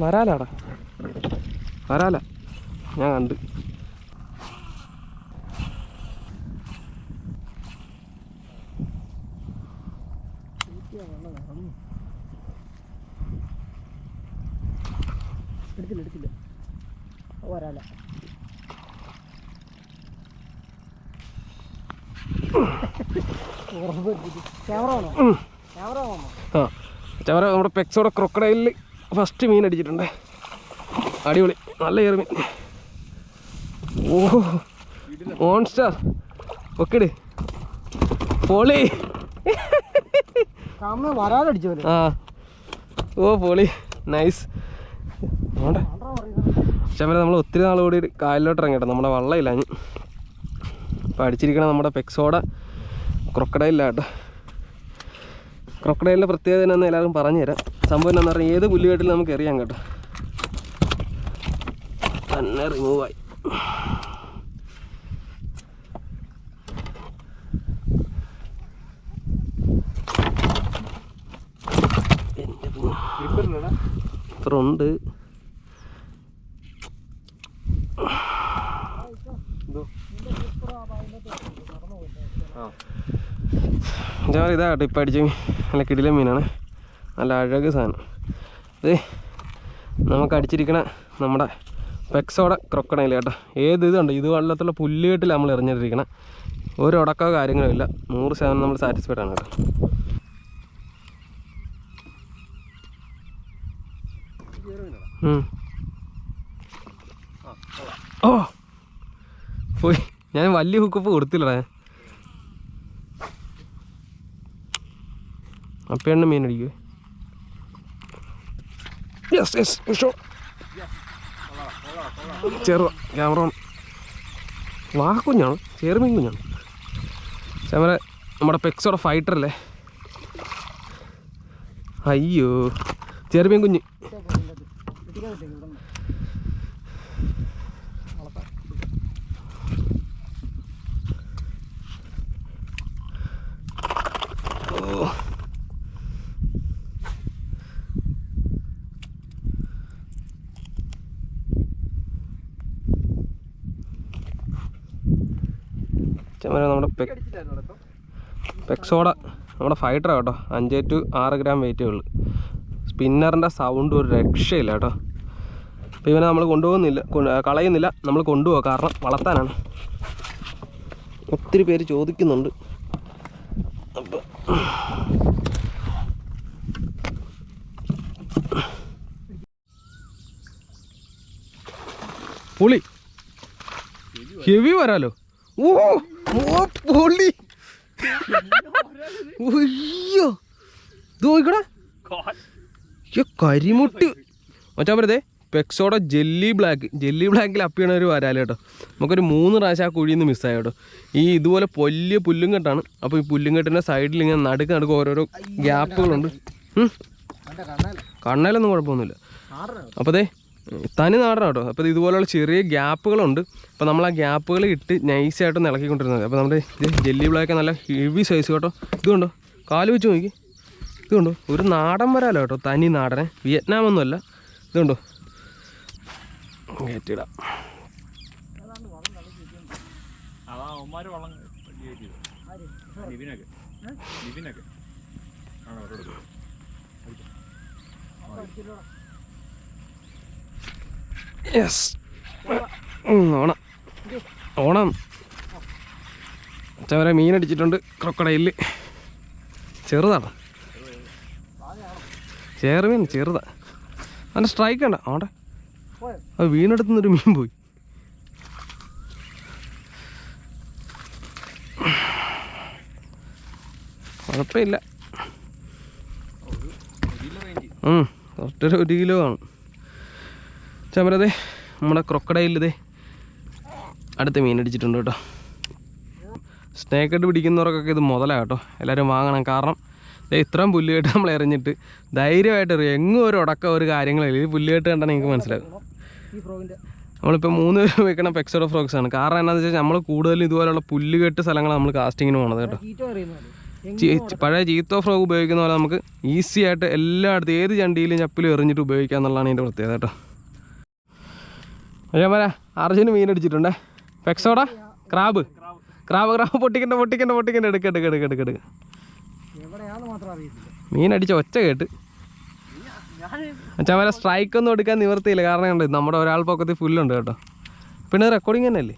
വരാലാടാ. വരാല. ഞാൻ കണ്ട്. എടുത്തില്ല എടുത്തില്ല. വരാല ക്യാമറ വേണോ ക്യാമറ വേണോ ആ നമ്മുടെ പെക്സോടെ ക്രൊക്കഡൈലിൽ ഫസ്റ്റ് മീൻ അടിച്ചിട്ടുണ്ട്. അടിപൊളി. നല്ല ഏറ് മീൻ. ഓ മോൺസ്റ്റാർ ഒക്കെട് പൊളി. ആ. ഓ പൊളി. നൈസ് ചവര നമ്മൾ ഒത്തിരി നാൾ കൂടി കായലിലോട്ട് ഇറങ്ങിട്ടോ നമ്മുടെ വള്ളമില്ല അപ്പോൾ അടിച്ചിരിക്കണ നമ്മുടെ പെക്സോടെ ക്രൊക്കഡൈലില്ല കേട്ടോ. ക്രൊക്കഡൈലിന്റെ പ്രത്യേകത എന്നാന്ന് എല്ലാവരും പറഞ്ഞുതരാം. സംഭവം എന്താണെന്ന് പറഞ്ഞാൽ ഏത് പുല്ലുകെട്ടിൽ നമുക്ക് എറിയാം കേട്ടോ. തന്നെ റിമൂവായി ഇത്ര ഉണ്ട് ഞാൻ ഇതാ കേട്ടോ ഇപ്പം അടിച്ച നല്ല കിടില മീനാണ്. നല്ല അഴക് സാധനം. ഇത് നമുക്ക് അടിച്ചിരിക്കണ നമ്മുടെ പെക്സോടെ ക്രൊക്കണയിൽ കേട്ടോ. ഏത് ഇതുണ്ട് ഇത് വെള്ളത്തുള്ള പുല്ലുകെട്ടിൽ നമ്മൾ എറിഞ്ഞിട്ടിരിക്കണം. ഒരു ഉടക്കോ കാര്യങ്ങളോ ഇല്ല. നൂറ് ശതമാനം നമ്മൾ സാറ്റിസ്ഫൈഡ് ആണ് കേട്ടോ. ഓ പോയി. ഞാൻ വലിയ ഹുക്കപ്പ് കൊടുത്തില്ലടാ അപ്പയാണ് മീൻ അടിക്കുവേ യെസ് യെസ് ഷോ ചെറുവ ക്യാമറ. വാക്കുഞ്ഞാണ് ചെറുമീൻ കുഞ്ഞാണ്. ക്യാമറ നമ്മുടെ പെക്സോടെ ഫൈറ്റർ അല്ലേ? അയ്യോ ചെറുമീൻ കുഞ്ഞ് ഓ ചമര നമ്മുടെ പെക് പെക്സോഡ നമ്മുടെ ഫൈറ്റർ കേട്ടോ. അഞ്ച് ടു ആറ് ഗ്രാം വെയിറ്റേ ഉള്ളൂ. സ്പിന്നറിന്റെ സൗണ്ട് ഒരു രക്ഷയില്ല കേട്ടോ. അപ്പോൾ ഇവനെ നമ്മൾ കൊണ്ടുപോകുന്നില്ല. കളയുന്നില്ല. നമ്മൾ കൊണ്ടുപോകാം കാരണം വളർത്താനാണ്. ഒത്തിരി പേര് ചോദിക്കുന്നുണ്ട്. പുളി. ഹെവി വരാലോ. ഓ ഓ പുളി അയ്യോ. ഇത് നോക്കടാ അയ്യോ കരിമുട്ട്. മച്ചാ പറയതേ പെക്സോടെ ജെല്ലി ബ്ലാക്ക് ജെല്ലി ബ്ലാക്കിൽ അപ്പിയാണ് ഒരു വരാൽ കേട്ടോ. നമുക്കൊരു മൂന്ന് പ്രാവശ്യം ആ കുഴിയിൽ നിന്ന് മിസ്സായി കേട്ടോ. ഈ ഇതുപോലെ വലിയ പുല്ലുംകെട്ടാണ്. അപ്പോൾ ഈ പുല്ലുംകെട്ടിന്റെ സൈഡിൽ ഇങ്ങനെ നടുക്ക് നടുക്ക് ഓരോരോ ഗ്യാപ്പുകളുണ്ട് കണ്ണാലൊന്നും കുഴപ്പമൊന്നുമില്ല. അപ്പോൾ ദേ തനി നാടൻ കേട്ടോ. അപ്പോൾ ഇതുപോലെയുള്ള ചെറിയ ഗ്യാപ്പുകളുണ്ട്. അപ്പോൾ നമ്മൾ ആ ഗ്യാപ്പുകൾ ഇട്ട് നൈസായിട്ട് ഇളക്കിക്കൊണ്ടിരുന്നത്. അപ്പോൾ നമ്മുടെ ജെല്ലി ബ്ലാക്ക് നല്ല ഹെവി സൈസ് കേട്ടോ. ഇതുകൊണ്ടോ കാൽ വെച്ച് നോക്കി. ഇതുകൊണ്ടോ ഒരു നാടൻ വരാലോ കേട്ടോ. തനി നാടനെ. വിയറ്റ്നാം ഒന്നുമല്ല. ഇതുകൊണ്ടോ ആണോ അവരോട് യെസ് ഓണം. ഓണം. മറ്റവരെ മീൻ അടിച്ചിട്ടുണ്ട് ക്രൊക്കടയിൽ ചെറുതാണ്. ചേർമീൻ ചെറുതാ. അതിന്റെ സ്ട്രൈക്ക് ഉണ്ട് പോയോ അത് വീണെടുത്തുനിന്നൊരു മീൻ പോയി. കുഴപ്പമില്ല. ഒരു കിലോ കാണും ചമരതെ നമ്മുടെ ക്രൊക്കഡൈലിതേ അടുത്ത് മീൻ അടിച്ചിട്ടുണ്ട് കേട്ടോ. സ്നേക്കായിട്ട് പിടിക്കുന്നവർക്കൊക്കെ ഇത് മുതലാണ് കേട്ടോ എല്ലാവരും വാങ്ങണം. കാരണം ഇത്രയും പുല്ലുകെട്ട് നമ്മൾ എറിഞ്ഞിട്ട് ധൈര്യമായിട്ട് എറിയും. എങ്ങും ഒരു ഉടക്കം ഒരു കാര്യങ്ങളില്ല. ഇത് പുല്ലുകെട്ട് കണ്ടാൽ നിങ്ങൾക്ക് മനസ്സിലാകും ഈ നമ്മളിപ്പോൾ മൂന്ന് പേര് വെക്കണ പെക്സോഡോ ഫ്രോക്സ് ആണ്. കാരണം എന്താണെന്ന് വെച്ചാൽ നമ്മൾ കൂടുതലും ഇതുപോലുള്ള പുല്ലുകെട്ട് സ്ഥലങ്ങളാണ് നമ്മൾ കാസ്റ്റിങ്ങിന് പോണത് കേട്ടോ. പഴയ ചീത്തോ ഫ്രോഗ് ഉപയോഗിക്കുന്ന പോലെ നമുക്ക് ഈസി ആയിട്ട് എല്ലായിടത്തും ഏത് ചണ്ടിയിലും ചപ്പിലും എറിഞ്ഞിട്ട് ഉപയോഗിക്കാം എന്നുള്ളതാണ് ഇതിന്റെ പ്രത്യേകത കേട്ടോ. അയ്യോ മര അർജുന് മീൻ അടിച്ചിട്ടുണ്ടേ. പെക്സോടാ ക്രാബ്. ക്രാബ് ക്രാബ് പൊട്ടിക്കണ്ട പൊട്ടിക്കണ്ട പൊട്ടിക്കണ്ട. എടുക്ക എടുക്ക എടുക്ക എടുക്ക അറിയത്തില്ല. മീൻ അടിച്ച ഒച്ച കേട്ട്. അച്ഛാ വരെ സ്ട്രൈക്ക് ഒന്നും എടുക്കാൻ നിവർത്തിയില്ല. കാരണം ഉണ്ട് നമ്മുടെ ഒരാൾ പൊക്കത്തിൽ ഫുല്ലുണ്ട് കേട്ടോ. പിന്നെ റെക്കോർഡിങ് തന്നെയല്ലേ.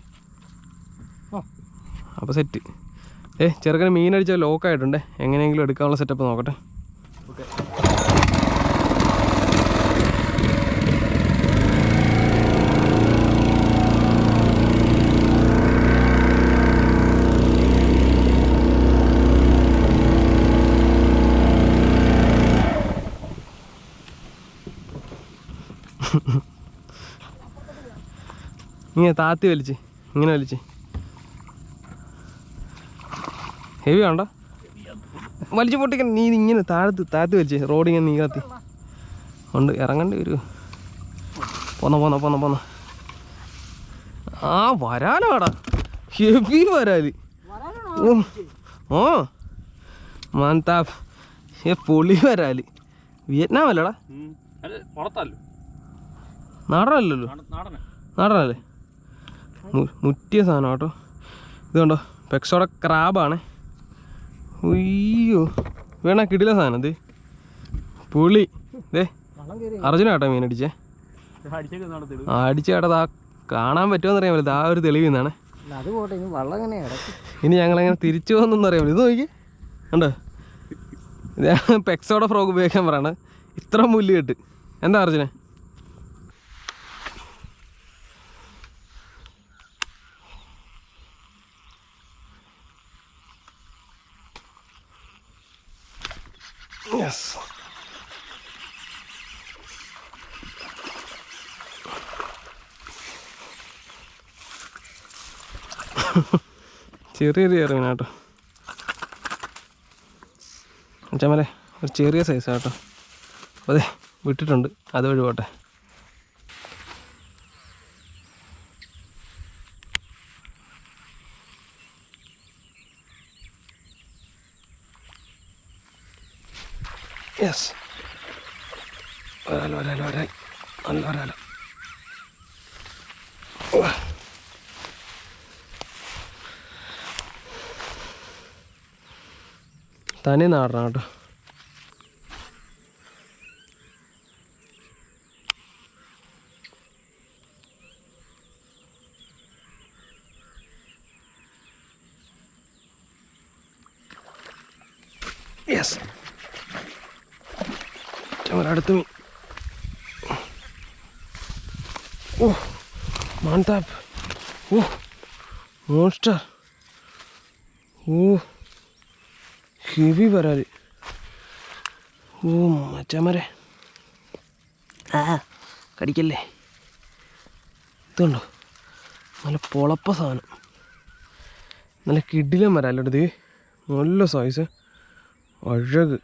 അപ്പോൾ സെറ്റ് ഏ ചെറുക്കന് മീൻ അടിച്ച ലോക്കായിട്ടുണ്ടേ എങ്ങനെയെങ്കിലും എടുക്കാനുള്ള സെറ്റപ്പ് നോക്കട്ടെ. ഇങ്ങനെ താത്തി വലിച്ച് ഇങ്ങനെ വലിച്ച്. ഹെവി ആണ്ടോ വലിച്ചു പൊട്ടിക്കാൻ നീ ഇങ്ങനെ താഴത്ത് താത്തി വലിച്ച് റോഡ് ഇങ്ങനെ നീങ്ങാത്തി ഉണ്ട് ഇറങ്ങണ്ടി വരൂ പോന്ന പോന്ന പോന്ന പോന്ന. ആ വരാലോടാ ഹെവി വരാൽ. ഓ മാൻതാപ്പ് ഏ പൊളി വരാൽ. വിയറ്റ്നാം അല്ലടാ നാടനല്ലല്ലോ. നാടനെ? നാടനല്ലേ? മുറ്റിയ സാധനം കേട്ടോ. ഇത് കണ്ടോ? പെക്സോടെ ക്രാബാണ്. ഉയ്യോ വേണ കിടില സാധനം ഇത്? പുളി. ഇതേ അർജുന കേട്ടോ മീൻ അടിച്ചേ അടിച്ച കേട്ടത് ആ കാണാൻ പറ്റുമെന്ന് അറിയാൻ പറ്റില്ല. ആ ഒരു തെളിവ് നിന്നാണ് ഇനി ഞങ്ങളെങ്ങനെ തിരിച്ചു പോകുന്നൊന്നും അറിയാൻ പറ്റില്ല. ഇത് നോക്കി കണ്ടോ? ഇത് പെക്സോടെ ഫ്രോഗ് ഉപയോഗിക്കാൻ പറയാണ്. ഇത്ര മുല്ല് കെട്ട്. എന്താ അർജുനെ? യെസ് ചെറിയ ചെറിയ എറിവിന കേട്ടോ. അച്ഛമ്മലെ ഒരു ചെറിയ സൈസാണ് കേട്ടോ. അതെ വിട്ടിട്ടുണ്ട്. അതുവഴി പോട്ടെ യെസ് വരാലോ വരാലോ വരാൽ നല്ല വരാലോ തനി നാടണം കേട്ടോ. യെസ് അടുത്ത ഓ. മാൻതാപ്പ് ഓ മോൺസ്റ്റർ ഓ ഹെവി വരാൽ ഓ മച്ചാമരെ. ആ കടിക്കല്ലേ? ഇതുണ്ടോ? നല്ല പൊളപ്പ സാധനം. നല്ല കിടിലം വരാല്ലോ ഇത്. നല്ല സൈസ് അഴക്.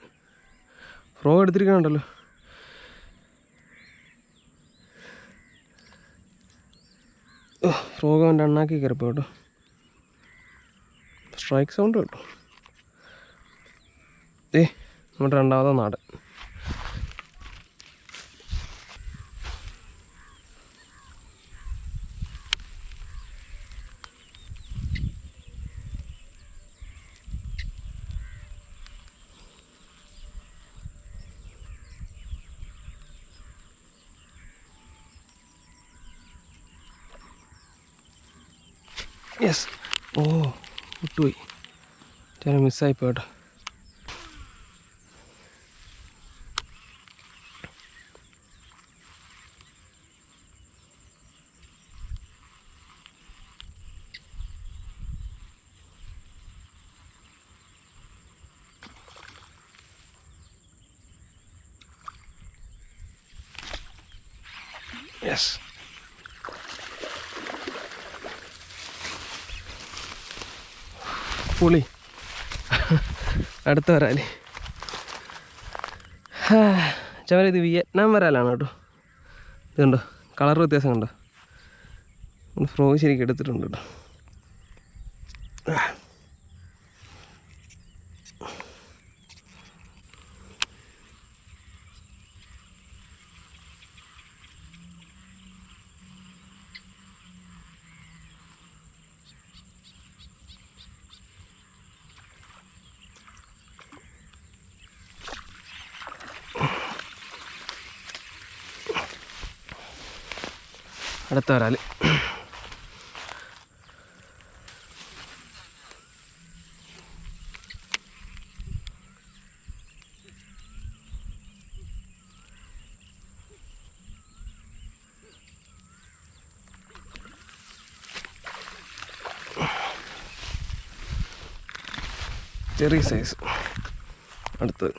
ഫ്രോ എടുത്തിരിക്കണുണ്ടല്ലോ ഓ ഫ്രോഗ് അവന്റെ അണ്ണാക്കി കയറിപ്പോ കേട്ടോ. സ്ട്രൈക്ക് സൗണ്ട് കേട്ടോ. ഏ നമ്മുടെ രണ്ടാമത്തെ നാട്. യെസ് ഓ വിട്ടുപോയി ചില മിസ്സായി പോട്ടോ യെസ് പുളി. അടുത്ത വരാൽ ചവര ഇത് വിയറ്റ്നാം വരാലാണ് കേട്ടോ. ഇതുണ്ടോ കളർ വ്യത്യാസം കണ്ടോ. ഫ്രോ ശരിക്കും എടുത്തിട്ടുണ്ട് കേട്ടോ. അടുത്ത വരാൽ ചെറിയ സൈസ് അടുത്തത്